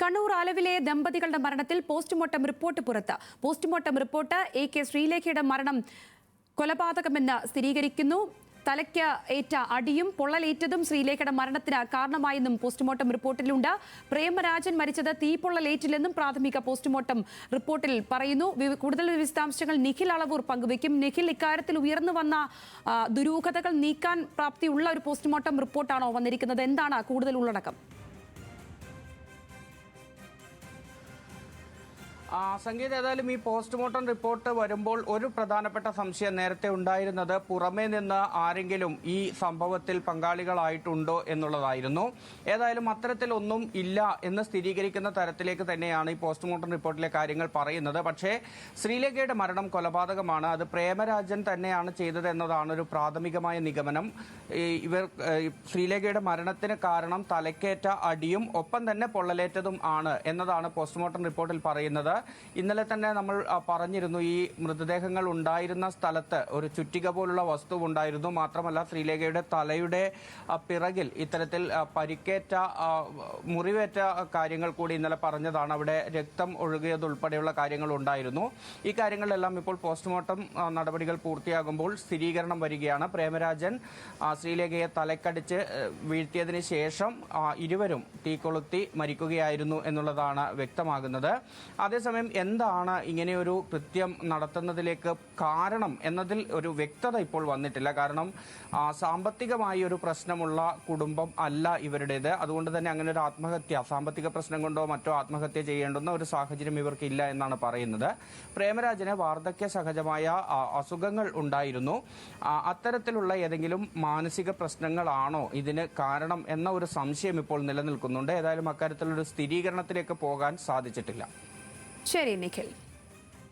കണ്ണൂർ ആലവിലെ ദമ്പതികളുടെ മരണത്തിൽ പോസ്റ്റ്മോർട്ടം റിപ്പോർട്ട് പുറത്ത്. പോസ്റ്റ്മോർട്ടം റിപ്പോർട്ട് എ കെ ശ്രീലേഖയുടെ മരണം കൊലപാതകമെന്ന് സ്ഥിരീകരിക്കുന്നു. തലയ്ക്ക് ഏറ്റ അടിയും പൊള്ളലേറ്റതും ശ്രീലേഖയുടെ മരണത്തിന് കാരണമായെന്നും പോസ്റ്റ്മോർട്ടം റിപ്പോർട്ടിലുണ്ട്. പ്രേമരാജൻ മരിച്ചത് തീപ്പൊള്ളലേറ്റില്ലെന്നും പ്രാഥമിക പോസ്റ്റ്മോർട്ടം റിപ്പോർട്ടിൽ പറയുന്നു. കൂടുതൽ വിശദാംശങ്ങൾ നിഖിൽ അളവൂർ പങ്കുവയ്ക്കും. നിഖിൽ ഇക്കാര്യത്തിൽ ഉയർന്നു വന്ന ദുരൂഹതകൾ നീക്കാൻ പ്രാപ്തിയുള്ള ഒരു പോസ്റ്റ്മോർട്ടം റിപ്പോർട്ടാണോ വന്നിരിക്കുന്നത്? എന്താണ് കൂടുതൽ ഉള്ളടക്കം? സംഗീത ഏതായാലും ഈ പോസ്റ്റ്മോർട്ടം റിപ്പോർട്ട് വരുമ്പോൾ ഒരു പ്രധാനപ്പെട്ട സംശയം നേരത്തെ ഉണ്ടായിരുന്നത് പുറമേ നിന്ന് ആരെങ്കിലും ഈ സംഭവത്തിൽ പങ്കാളികളായിട്ടുണ്ടോ എന്നുള്ളതായിരുന്നു. ഏതായാലും അത്തരത്തിലൊന്നും ഇല്ല എന്ന് സ്ഥിരീകരിക്കുന്ന തരത്തിലേക്ക് തന്നെയാണ് ഈ പോസ്റ്റ്മോർട്ടം റിപ്പോർട്ടിലെ കാര്യങ്ങൾ പറയുന്നത്. പക്ഷേ ശ്രീലേഖയുടെ മരണം കൊലപാതകമാണ്. അത് പ്രേമരാജൻ തന്നെയാണ് ചെയ്തത് എന്നതാണ് ഒരു പ്രാഥമികമായ നിഗമനം. ഇവർ ശ്രീലേഖയുടെ മരണത്തിന് കാരണം തലക്കേറ്റ അടിയും ഒപ്പം തന്നെ പൊള്ളലേറ്റതും ആണ് എന്നതാണ് പോസ്റ്റ്മോർട്ടം റിപ്പോർട്ടിൽ പറയുന്നത്. ഇന്നലെ തന്നെ നമ്മൾ പറഞ്ഞിരുന്നു ഈ മൃതദേഹങ്ങൾ ഉണ്ടായിരുന്ന സ്ഥലത്ത് ഒരു ചുറ്റിക പോലുള്ള വസ്തു ഉണ്ടായിരുന്നു മാത്രമല്ല ശ്രീലേഖയുടെ തലയുടെ പിറകിൽ ഇത്തരത്തിൽ പരിക്കേറ്റ മുറിവേറ്റ കാര്യങ്ങൾ കൂടി ഇന്നലെ പറഞ്ഞതാണ്. അവിടെ രക്തം ഒഴുകിയതുൾപ്പെടെയുള്ള കാര്യങ്ങൾ ഉണ്ടായിരുന്നു. ഈ കാര്യങ്ങളിലെല്ലാം ഇപ്പോൾ പോസ്റ്റ്മോർട്ടം നടപടികൾ പൂർത്തിയാകുമ്പോൾ സ്ഥിരീകരണം വരികയാണ്. പ്രേമരാജൻ ശ്രീലേഖയെ തലക്കടിച്ച് വീഴ്ത്തിയതിന് ശേഷം ഇരുവരും തീ കൊളുത്തി മരിക്കുകയായിരുന്നു എന്നുള്ളതാണ് വ്യക്തമാകുന്നത്. അതേസമയം എന്താണ് ഇങ്ങനെയൊരു കൃത്യം നടത്തുന്നതിലേക്ക് കാരണം എന്നതിൽ ഒരു വ്യക്തത ഇപ്പോൾ വന്നിട്ടില്ല. കാരണം സാമ്പത്തികമായി ഒരു പ്രശ്നമുള്ള കുടുംബം അല്ല ഇവരുടേത്. അതുകൊണ്ട് തന്നെ അങ്ങനെ ഒരു ആത്മഹത്യ സാമ്പത്തിക പ്രശ്നം കൊണ്ടോ മറ്റോ ആത്മഹത്യ ചെയ്യേണ്ടുന്ന ഒരു സാഹചര്യം ഇവർക്ക് ഇല്ല എന്നാണ് പറയുന്നത്. പ്രേമരാജന് വാർദ്ധക്യ സഹജമായ അസുഖങ്ങൾ ഉണ്ടായിരുന്നു. അത്തരത്തിലുള്ള ഏതെങ്കിലും മാനസിക പ്രശ്നങ്ങളാണോ ഇതിന് കാരണം എന്ന ഒരു സംശയം ഇപ്പോൾ നിലനിൽക്കുന്നുണ്ട്. ഏതായാലും അക്കാര്യത്തിലൊരു സ്ഥിരീകരണത്തിലേക്ക് പോകാൻ സാധിച്ചിട്ടില്ല. ശരി നിഖിൽ